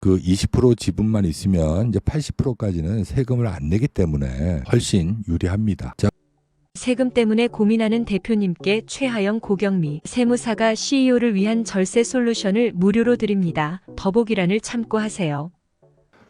그 20% 지분만 있으면 이제 80%까지는 세금을 안 내기 때문에 훨씬 유리합니다. 자, 세금 때문에 고민하는 대표님께 최하영 고경미 세무사가 CEO를 위한 절세 솔루션을 무료로 드립니다. 더보기란을 참고하세요.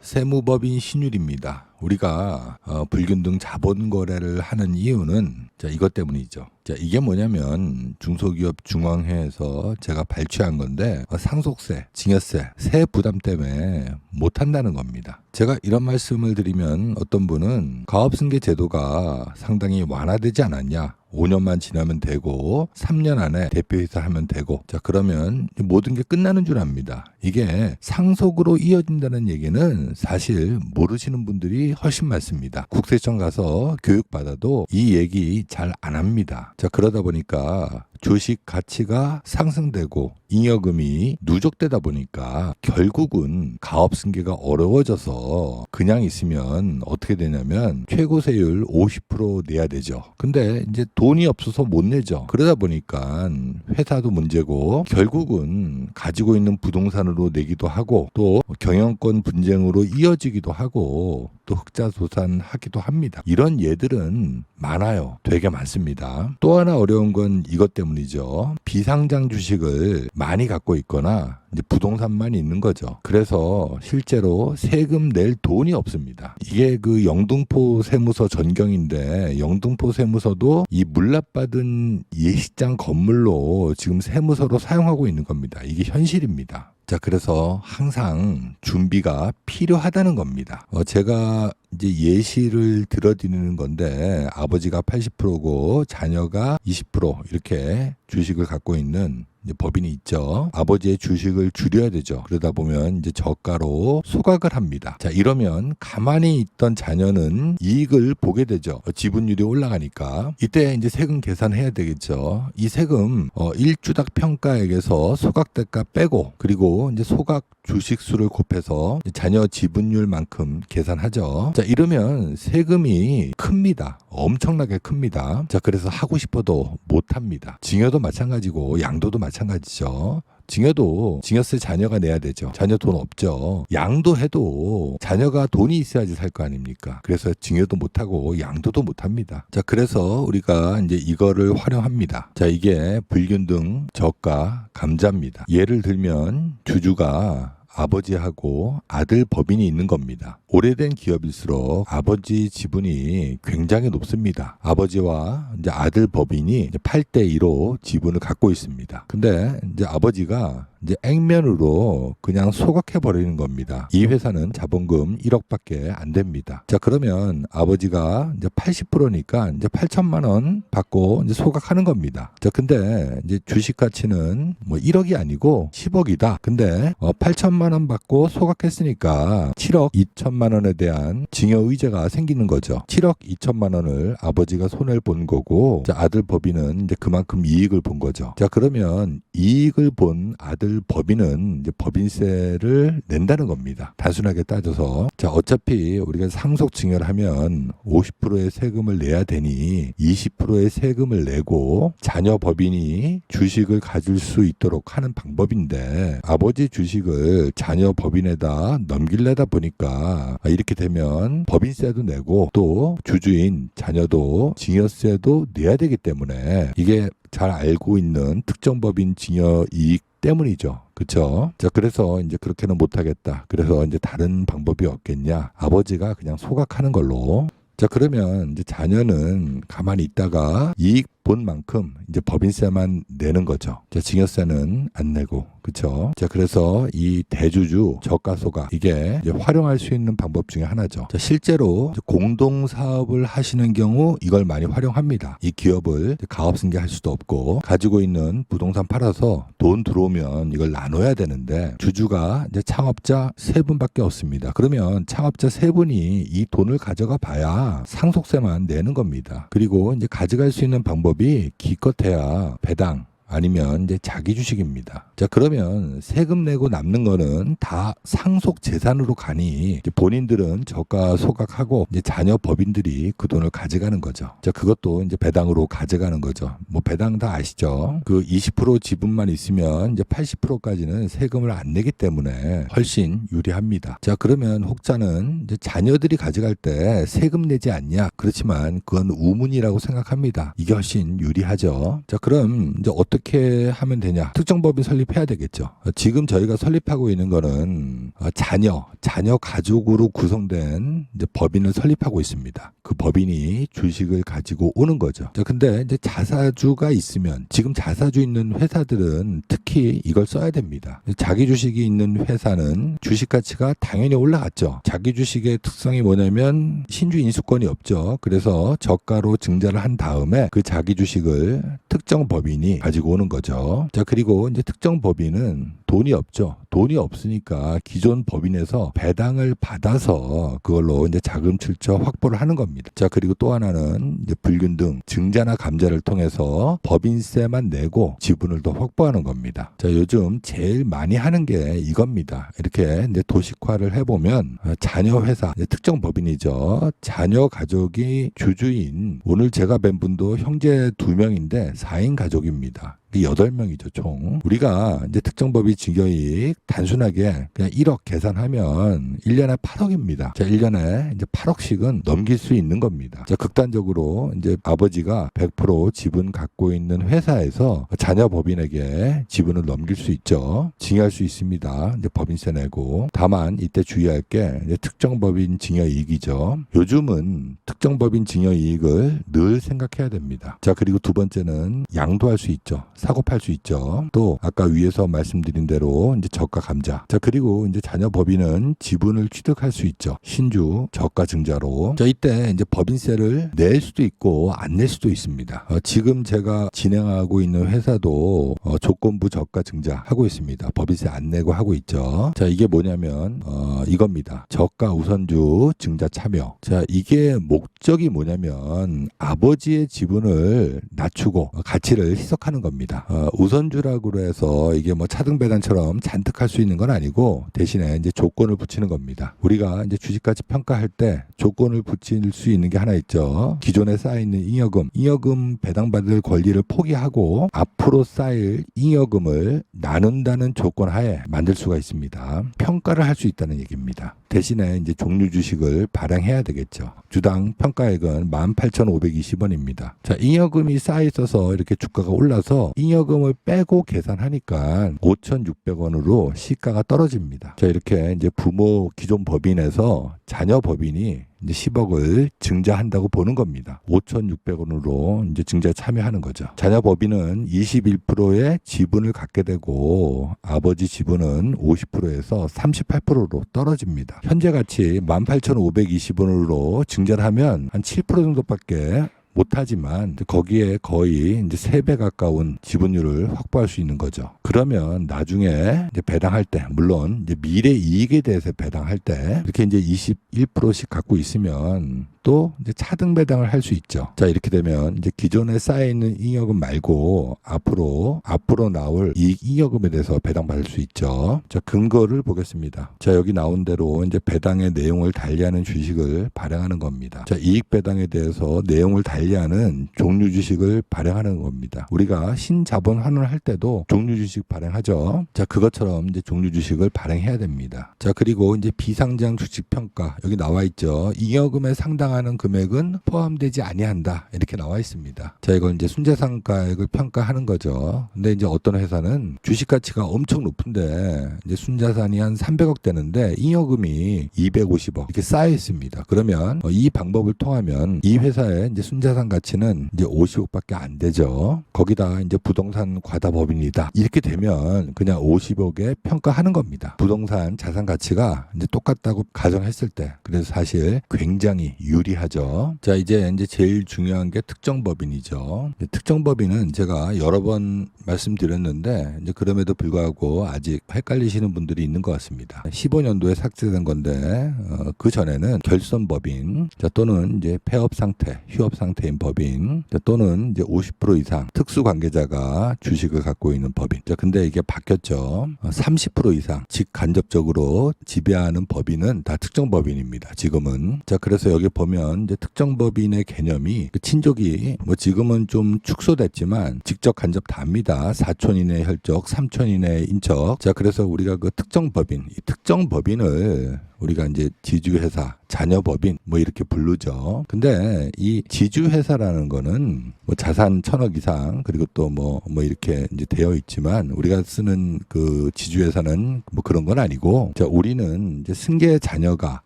세무법인 신율입니다. 우리가 어, 불균등 자본 거래를 하는 이유는 자 이것 때문이죠. 자 이게 뭐냐면 중소기업 중앙회에서 제가 발췌한 건데 어, 상속세, 증여세, 세 부담 때문에 못 한다는 겁니다. 제가 이런 말씀을 드리면 어떤 분은 가업승계 제도가 상당히 완화되지 않았냐? 5년만 지나면 되고 3년 안에 대표이사 하면 되고 자 그러면 모든 게 끝나는 줄 압니다. 이게 상속으로 이어진다는 얘기는 사실 모르시는 분들이 훨씬 많습니다. 국세청 가서 교육 받아도 이 얘기 잘 안 합니다. 자 그러다 보니까 주식 가치가 상승되고 잉여금이 누적되다 보니까 결국은 가업 승계가 어려워져서 그냥 있으면 어떻게 되냐면 최고 세율 50% 내야 되죠. 근데 이제 돈이 없어서 못 내죠. 그러다 보니까 회사도 문제고 결국은 가지고 있는 부동산으로 내기도 하고 또 경영권 분쟁으로 이어지기도 하고 또 흑자소산하기도 합니다. 이런 예들은 많아요. 되게 많습니다. 또 하나 어려운 건 이것 때문 이죠. 비상장 주식을 많이 갖고 있거나 이제 부동산만 있는 거죠. 그래서 실제로 세금 낼 돈이 없습니다. 이게 그 영등포 세무서 전경인데 영등포 세무서도 이 물납받은 예식장 건물로 지금 세무서로 사용하고 있는 겁니다. 이게 현실입니다. 자, 그래서 항상 준비가 필요하다는 겁니다. 어, 제가 이제 예시를 들어드리는 건데 아버지가 80%고 자녀가 20% 이렇게 주식을 갖고 있는 법인이 있죠. 아버지의 주식을 줄여야 되죠. 그러다 보면 이제 저가로 소각을 합니다. 자, 이러면 가만히 있던 자녀는 이익을 보게 되죠. 어, 지분율이 올라가니까. 이때 이제 세금 계산해야 되겠죠. 이 세금 어, 1주당 평가액에서 소각대가 빼고 그리고 이제 소각 주식 수를 곱해서 자녀 지분율만큼 계산하죠. 자, 이러면 세금이 큽니다. 엄청나게 큽니다. 자, 그래서 하고 싶어도 못 합니다. 증여도 마찬가지고 양도도 마찬가지 죠. 증여도 증여세 자녀가 내야 되죠. 자녀 돈 없죠. 양도 해도 자녀가 돈이 있어야지 살 거 아닙니까? 그래서 증여도 못 하고 양도도 못 합니다. 자, 그래서 우리가 이제 이거를 활용합니다. 자, 이게 불균등 저가 감자입니다. 예를 들면 주주가 아버지하고 아들 법인이 있는 겁니다. 오래된 기업일수록 아버지 지분이 굉장히 높습니다. 아버지와 이제 아들 법인이 이제 8대 2로 지분을 갖고 있습니다. 근데 이제 아버지가 이제 액면으로 그냥 소각해 버리는 겁니다. 이 회사는 자본금 1억밖에 안 됩니다. 자 그러면 아버지가 이제 80%니까 이제 8천만 원 받고 이제 소각하는 겁니다. 자 근데 이제 주식 가치는 뭐 1억이 아니고 10억이다. 근데 어 8천만 원 받고 소각했으니까 7억 2천만 원에 대한 증여 의제가 생기는 거죠. 7억 2천만 원을 아버지가 손해를 본 거고 자 아들 법인은 이제 그만큼 이익을 본 거죠. 자 그러면 이익을 본 아들 법인은 이제 법인세를 낸다는 겁니다. 단순하게 따져서 자 어차피 우리가 상속 증여를 하면 50%의 세금을 내야 되니 20%의 세금을 내고 자녀 법인이 주식을 가질 수 있도록 하는 방법인데 아버지 주식을 자녀 법인에다 넘길래다 보니까 아, 이렇게 되면 법인세도 내고 또 주주인 자녀도 증여세도 내야 되기 때문에 이게 잘 알고 있는 특정 법인 증여 이익 때문이죠. 그렇죠? 자, 그래서 이제 그렇게는 못 하겠다. 그래서 이제 다른 방법이 없겠냐? 아버지가 그냥 소각하는 걸로. 자, 그러면 이제 자녀는 가만히 있다가 이익 본 만큼 이제 법인세만 내는 거죠. 자, 증여세는 안 내고. 그렇죠? 자, 그래서 이 대주주 저가소각 이게 활용할 수 있는 방법 중에 하나죠. 자, 실제로 공동 사업을 하시는 경우 이걸 많이 활용합니다. 이 기업을 가업승계할 수도 없고 가지고 있는 부동산 팔아서 돈 들어오면 이걸 나눠야 되는데 주주가 이제 창업자 세 분밖에 없습니다. 그러면 창업자 세 분이 이 돈을 가져가 봐야 상속세만 내는 겁니다. 그리고 이제 가져갈 수 있는 방법 이 기껏해야 배당 아니면 이제 자기 주식입니다. 자, 그러면 세금 내고 남는 거는 다 상속 재산으로 가니 본인들은 저가 소각하고 이제 자녀 법인들이 그 돈을 가져가는 거죠. 자, 그것도 이제 배당으로 가져가는 거죠. 뭐 배당 다 아시죠? 그 20% 지분만 있으면 이제 80%까지는 세금을 안 내기 때문에 훨씬 유리합니다. 자, 그러면 혹자는 이제 자녀들이 가져갈 때 세금 내지 않냐? 그렇지만 그건 우문이라고 생각합니다. 이게 훨씬 유리하죠. 자, 그럼 이제 어떻게 하면 되냐? 특정 법인 설립 해야 되겠죠. 어, 지금 저희가 설립하고 있는 거는 어, 자녀, 자녀 가족으로 구성된 법인을 설립하고 있습니다. 그 법인이 주식을 가지고 오는 거죠. 자, 근데 이제 자사주가 있으면 지금 자사주 있는 회사들은 특히 이걸 써야 됩니다. 자기 주식이 있는 회사는 주식 가치가 당연히 올라갔죠. 자기 주식의 특성이 뭐냐면 신주 인수권이 없죠. 그래서 저가로 증자를 한 다음에 그 자기 주식을 특정 법인이 가지고 오는 거죠. 자, 그리고 이제 특정 법인은 돈이 없죠. 돈이 없으니까 기존 법인에서 배당을 받아서 그걸로 이제 자금 출처 확보를 하는 겁니다. 자, 그리고 또 하나는 이제 불균등 증자나 감자를 통해서 법인세만 내고 지분을 더 확보하는 겁니다. 자, 요즘 제일 많이 하는 게 이겁니다. 이렇게 이제 도식화를 해보면 어, 자녀 회사, 특정 법인이죠. 자녀 가족이 주주인 오늘 제가 뵌 분도 형제 두 명인데 4인 가족입니다. 여덟 명이죠, 총. 우리가 이제 특정법이 증여이익 단순하게 그냥 1억 계산하면 1년에 8억입니다. 자, 1년에 이제 8억씩은 넘길 수 있는 겁니다. 자, 극단적으로 이제 아버지가 100% 지분 갖고 있는 회사에서 자녀 법인에게 지분을 넘길 수 있죠. 증여할 수 있습니다. 이제 법인세 내고. 다만 이때 주의할 게 특정법인 증여이익이죠. 요즘은 특정법인 증여이익을 늘 생각해야 됩니다. 자, 그리고 두 번째는 양도할 수 있죠. 사고 팔 수 있죠. 또 아까 위에서 말씀드린 대로 이제 저가 감자. 자 그리고 이제 자녀 법인은 지분을 취득할 수 있죠. 신주 저가 증자로. 자 이때 이제 법인세를 낼 수도 있고 안 낼 수도 있습니다. 어, 지금 제가 진행하고 있는 회사도 어, 조건부 저가 증자 하고 있습니다. 법인세 안 내고 하고 있죠. 자 이게 뭐냐면 어, 이겁니다. 저가 우선주 증자 참여. 자 이게 목적이 뭐냐면 아버지의 지분을 낮추고 어, 가치를 희석하는 겁니다. 어, 우선주라고 해서 이게 뭐 차등 배당처럼 잔뜩 할 수 있는 건 아니고 대신에 이제 조건을 붙이는 겁니다. 우리가 이제 주식 가치 평가할 때 조건을 붙일 수 있는 게 하나 있죠. 기존에 쌓여 있는 잉여금, 잉여금 배당받을 권리를 포기하고 앞으로 쌓일 잉여금을 나눈다는 조건 하에 만들 수가 있습니다. 평가를 할 수 있다는 얘기입니다. 대신에 이제 종류 주식을 발행해야 되겠죠. 주당 평가액은 18,520원입니다. 자, 잉여금이 쌓여 있어서 이렇게 주가가 올라서 잉여금을 빼고 계산하니까 5,600원으로 시가가 떨어집니다. 자, 이렇게 이제 부모 기존 법인에서 자녀 법인이 이제 10억을 증자한다고 보는 겁니다. 5,600원으로 이제 증자에 참여하는 거죠. 자녀 법인은 21%의 지분을 갖게 되고 아버지 지분은 50%에서 38%로 떨어집니다. 현재 가치 18,520원으로 증자를 하면 한 7% 정도밖에 못하지만 거기에 거의 이제 세 배 가까운 지분율을 확보할 수 있는 거죠. 그러면 나중에 배당할 때 물론 미래 이익에 대해서 배당할 때 이렇게 이제 21%씩 갖고 있으면 또 이제 차등 배당을 할 수 있죠. 자 이렇게 되면 이제 기존에 쌓여 있는 잉여금 말고 앞으로 앞으로 나올 이익 잉여금에 대해서 배당받을 수 있죠. 자 근거를 보겠습니다. 자 여기 나온 대로 이제 배당의 내용을 달리하는 주식을 발행하는 겁니다. 자 이익 배당에 대해서 내용을 달리하는 종류 주식을 발행하는 겁니다. 우리가 신자본 환원을 할 때도 종류 주식 발행하죠. 자 그것처럼 이제 종류 주식을 발행해야 됩니다. 자 그리고 이제 비상장 주식 평가 여기 나와 있죠. 잉여금에 상당 하는 금액은 포함되지 아니한다 이렇게 나와 있습니다. 자 이건 이제 순자산가액을 평가하는 거죠. 근데 이제 어떤 회사는 주식 가치가 엄청 높은데 이제 순자산이 한 300억 되는데 잉여금이 250억 이렇게 쌓여 있습니다. 그러면 어, 이 방법을 통하면 이 회사의 이제 순자산 가치는 이제 50억밖에 안 되죠. 거기다 이제 부동산 과다법인이다 이렇게 되면 그냥 50억에 평가하는 겁니다. 부동산 자산 가치가 이제 똑같다고 가정했을 때 그래서 사실 굉장히 유리. 유리하죠. 자, 이제 이제 제일 중요한 게 특정 법인이죠. 특정 법인은 제가 여러 번 말씀드렸는데 이제 그럼에도 불구하고 아직 헷갈리시는 분들이 있는 것 같습니다. 15년도에 삭제된 건데 어, 그 전에는 결선 법인 자, 또는 이제 폐업 상태, 휴업 상태인 법인 자, 또는 이제 50% 이상 특수 관계자가 주식을 갖고 있는 법인. 자, 근데 이게 바뀌었죠. 어, 30% 이상 직간접적으로 지배하는 법인은 다 특정 법인입니다. 지금은. 자, 그래서 여기 보면 이제 특정 법인의 개념이 그 친족이 뭐 지금은 좀 축소됐지만 직접 간접 다입니다. 사촌 이내 혈족, 삼촌 이내 인척. 자, 그래서 우리가 그 특정 법인, 이 특정 법인을 우리가 이제 지주회사, 자녀법인 뭐 이렇게 부르죠. 근데 이 지주회사라는 거는 뭐 자산 천억 이상 그리고 또뭐뭐 이렇게 이제 되어 있지만 우리가 쓰는 그 지주회사는 뭐 그런 건 아니고 자 우리는 이제 승계 자녀가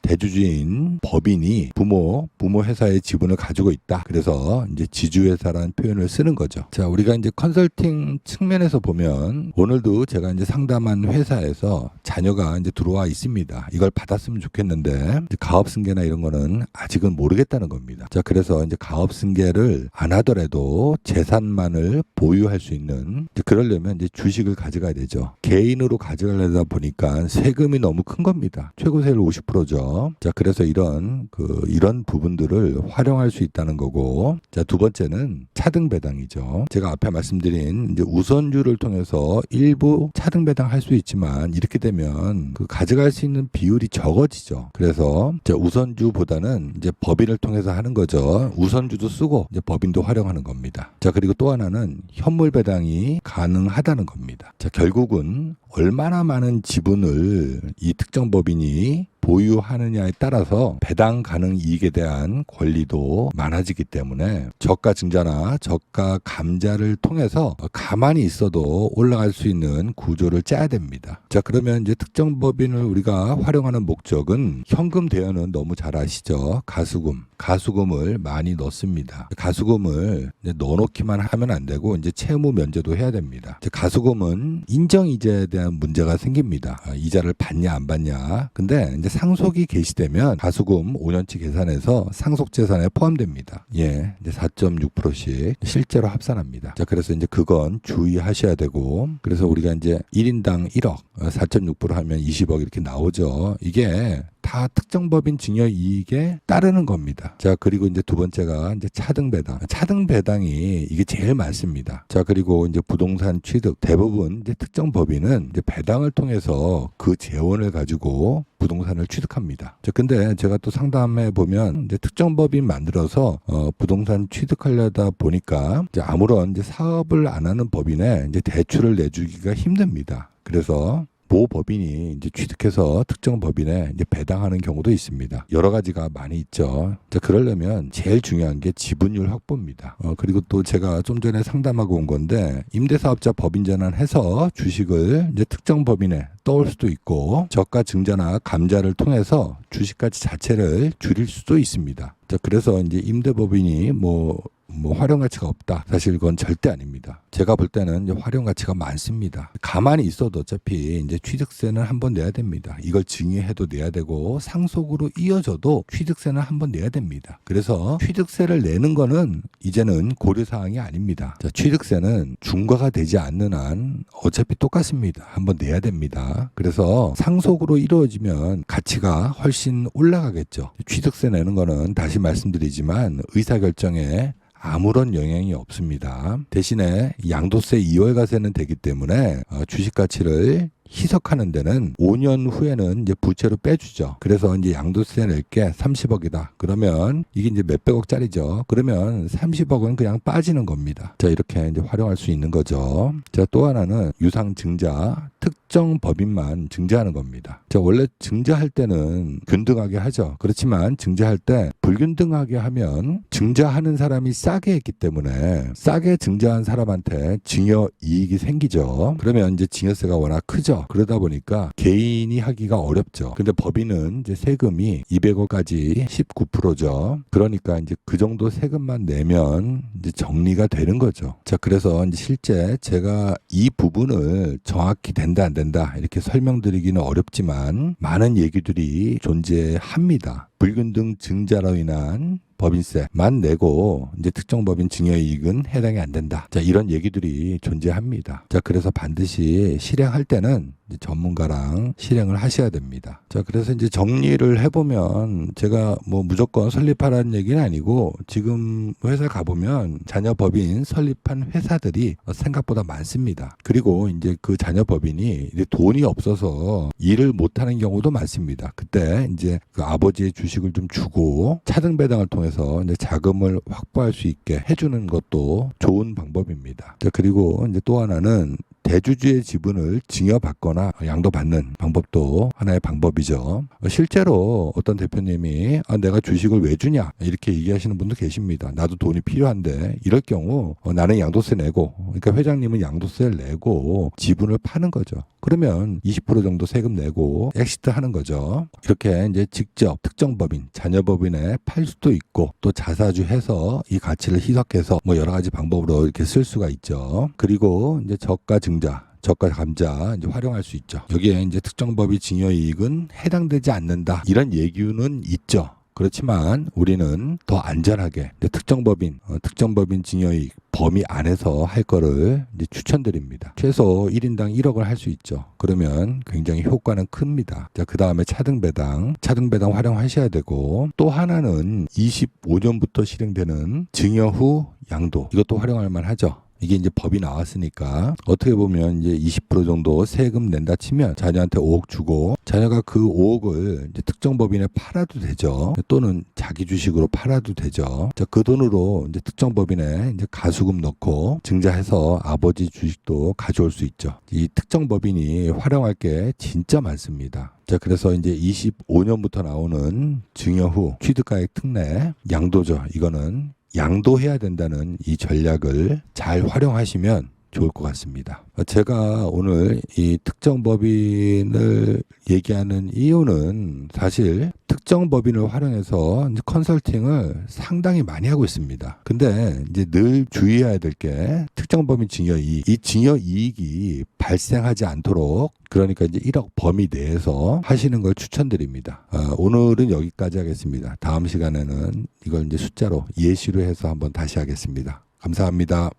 대주주인 법인이 부모 부모 회사의 지분을 가지고 있다. 그래서 이제 지주회사라는 표현을 쓰는 거죠. 자 우리가 이제 컨설팅 측면에서 보면 오늘도 제가 이제 상담한 회사에서 자녀가 이제 들어와 있습니다. 이걸 받았 으면 좋겠는데 이제 가업 승계나 이런 거는 아직은 모르겠다는 겁니다. 자 그래서 이제 가업 승계를 안 하더라도 재산만을 보유할 수 있는 그러려면 이제 주식을 가져가야 되죠. 개인으로 가져가려다 보니까 세금이 너무 큰 겁니다. 최고세율 50%죠. 자 그래서 이런 그 이런 부분들을 활용할 수 있다는 거고 자 두 번째는 차등 배당이죠. 제가 앞에 말씀드린 이제 우선주를 통해서 일부 차등 배당할 수 있지만 이렇게 되면 그 가져갈 수 있는 비율이 적 어지죠. 그래서 이제 우선주보다는 이제 법인을 통해서 하는 거죠. 우선주도 쓰고 이제 법인도 활용하는 겁니다. 자 그리고 또 하나는 현물 배당이 가능하다는 겁니다. 자 결국은 얼마나 많은 지분을 이 특정 법인이 보유하느냐에 따라서 배당 가능 이익에 대한 권리도 많아지기 때문에 저가 증자나 저가 감자를 통해서 가만히 있어도 올라갈 수 있는 구조를 짜야 됩니다. 자 그러면 이제 특정 법인을 우리가 활용하는 목적은 현금 대여는 너무 잘 아시죠? 가수금, 가수금을 많이 넣습니다. 가수금을 넣어놓기만 하면 안 되고 이제 채무 면제도 해야 됩니다. 가수금은 인정 이자에 대한 문제가 생깁니다. 아, 이자를 받냐 안 받냐. 근데 이제 상속이 개시되면 가수금 5년치 계산해서 상속 재산에 포함됩니다. 예, 이제 4.6%씩 실제로 합산합니다. 자, 그래서 이제 그건 주의하셔야 되고 그래서 우리가 이제 1인당 1억, 4.6% 하면 20억 이렇게 나오죠. 이게 다 특정 법인 증여 이익에 따르는 겁니다. 자, 그리고 이제 두 번째가 이제 차등 배당. 차등 배당이 이게 제일 많습니다. 자, 그리고 이제 부동산 취득 대부분 이제 특정 법인은 이제 배당을 통해서 그 재원을 가지고 부동산을 취득합니다. 자, 근데 제가 또 상담해 보면 이제 특정 법인 만들어서 어, 부동산 취득하려다 보니까 이제 아무런 이제 사업을 안 하는 법인에 이제 대출을 내주기가 힘듭니다. 그래서 모 법인이 이제 취득해서 특정 법인에 이제 배당하는 경우도 있습니다. 여러 가지가 많이 있죠. 자, 그러려면 제일 중요한 게 지분율 확보입니다. 어, 그리고 또 제가 좀 전에 상담하고 온 건데 임대사업자 법인 전환해서 주식을 이제 특정 법인에 떠올 수도 있고 저가 증자나 감자를 통해서 주식 가치 자체를 줄일 수도 있습니다. 자, 그래서 이제 임대법인이 뭐 뭐 활용 가치가 없다. 사실 그건 절대 아닙니다. 제가 볼 때는 활용 가치가 많습니다. 가만히 있어도 어차피 이제 취득세는 한 번 내야 됩니다. 이걸 증여해도 내야 되고 상속으로 이어져도 취득세는 한 번 내야 됩니다. 그래서 취득세를 내는 거는 이제는 고려 사항이 아닙니다. 자, 취득세는 중과가 되지 않는 한 어차피 똑같습니다. 한 번 내야 됩니다. 그래서 상속으로 이루어지면 가치가 훨씬 올라가겠죠. 취득세 내는 거는 다시 말씀드리지만 의사 결정에 아무런 영향이 없습니다. 대신에 양도세 이월과세는 되기 때문에 어, 주식 가치를 희석하는 데는 5년 후에는 이제 부채로 빼주죠. 그래서 이제 양도세 낼 게 30억이다. 그러면 이게 이제 몇백억짜리죠. 그러면 30억은 그냥 빠지는 겁니다. 자, 이렇게 이제 활용할 수 있는 거죠. 자, 또 하나는 유상 증자 특정 법인만 증자하는 겁니다. 자, 원래 증자할 때는 균등하게 하죠. 그렇지만 증자할 때 불균등하게 하면 증자하는 사람이 싸게 했기 때문에 싸게 증자한 사람한테 증여 이익이 생기죠. 그러면 이제 증여세가 워낙 크죠. 그러다 보니까 개인이 하기가 어렵죠. 근데 법인은 이제 세금이 200억까지 19%죠. 그러니까 이제 그 정도 세금만 내면 이제 정리가 되는 거죠. 자, 그래서 이제 실제 제가 이 부분을 정확히 된다 안 된다 이렇게 설명드리기는 어렵지만 많은 얘기들이 존재합니다. 불균등 증자로 인한 법인세만 내고 이제 특정 법인 증여이익은 해당이 안 된다. 자 이런 얘기들이 존재합니다. 자 그래서 반드시 실행할 때는 이제 전문가랑 실행을 하셔야 됩니다. 자 그래서 이제 정리를 해보면 제가 뭐 무조건 설립하라는 얘기는 아니고 지금 회사 가보면 자녀 법인 설립한 회사들이 생각보다 많습니다. 그리고 이제 그 자녀 법인이 이제 돈이 없어서 일을 못하는 경우도 많습니다. 그때 이제 그 아버지의 주식을 좀 주고 차등 배당을 통해서 이제 자금을 확보할 수 있게 해주는 것도 좋은 방법입니다. 자, 그리고 이제 또 하나는 대주주의 지분을 증여받거나 양도받는 방법도 하나의 방법이죠. 실제로 어떤 대표님이 아, 내가 주식을 왜 주냐 이렇게 얘기하시는 분도 계십니다. 나도 돈이 필요한데 이럴 경우 어, 나는 양도세 내고 그러니까 회장님은 양도세를 내고 지분을 파는 거죠. 그러면 20% 정도 세금 내고 엑시트 하는 거죠. 이렇게 이제 직접 특정 법인, 자녀 법인에 팔 수도 있고 또 자사주 해서 이 가치를 희석해서 뭐 여러 가지 방법으로 이렇게 쓸 수가 있죠. 그리고 이제 저가 증자 저가 감자 이제 활용할 수 있죠. 여기에 이제 특정 법이 증여 이익은 해당되지 않는다. 이런 얘기는 있죠. 그렇지만 우리는 더 안전하게 특정 법인, 어, 특정 법인 증여이익 범위 안에서 할 거를 추천드립니다. 최소 1인당 1억을 할 수 있죠. 그러면 굉장히 효과는 큽니다. 자, 그 다음에 차등 배당, 차등 배당 활용하셔야 되고 또 하나는 25년부터 실행되는 증여 후 양도 이것도 활용할 만하죠. 이게 이제 법이 나왔으니까 어떻게 보면 이제 20% 정도 세금 낸다 치면 자녀한테 5억 주고 자녀가 그 5억을 이제 특정 법인에 팔아도 되죠. 또는 자기 주식으로 팔아도 되죠. 자, 그 돈으로 이제 특정 법인에 이제 가수금 넣고 증자해서 아버지 주식도 가져올 수 있죠. 이 특정 법인이 활용할 게 진짜 많습니다. 자, 그래서 이제 25년부터 나오는 증여 후 취득가액 특례 양도죠. 이거는 양도해야 된다는 이 전략을 잘 활용하시면 좋을 것 같습니다. 제가 오늘 이 특정 법인을 얘기하는 이유는 사실 특정 법인을 활용해서 컨설팅을 상당히 많이 하고 있습니다. 근데 이제 늘 주의해야 될 게 특정 법인 증여 이익, 이 증여 이익이 발생하지 않도록 그러니까 이제 1억 범위 내에서 하시는 걸 추천드립니다. 아, 오늘은 여기까지 하겠습니다. 다음 시간에는 이걸 이제 숫자로 예시로 해서 한번 다시 하겠습니다. 감사합니다.